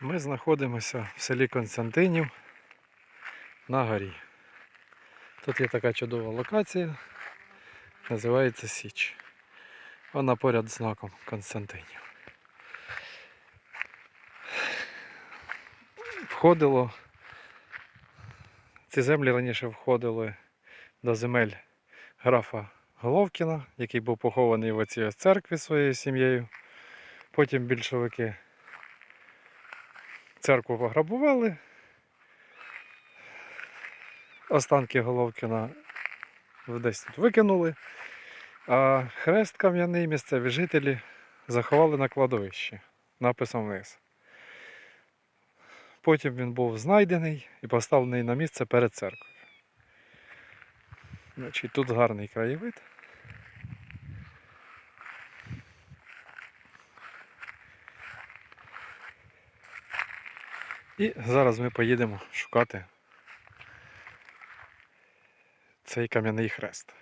Ми знаходимося в селі Константинів на горі. Тут є така чудова локація, називається Січ. Вона поряд з знаком Константинів. Входило. Ці землі раніше входили до земель графа Головкіна, який був похований в оцій церкві своєю сім'єю. Потім більшовики церкву пограбували. Останки Головкіна десь тут викинули, а хрест кам'яний місцеві жителі заховали на кладовищі написом вниз. Потім він був знайдений і поставлений на місце перед церквою. Значить, тут гарний краєвид. І зараз ми поїдемо шукати цей кам'яний хрест.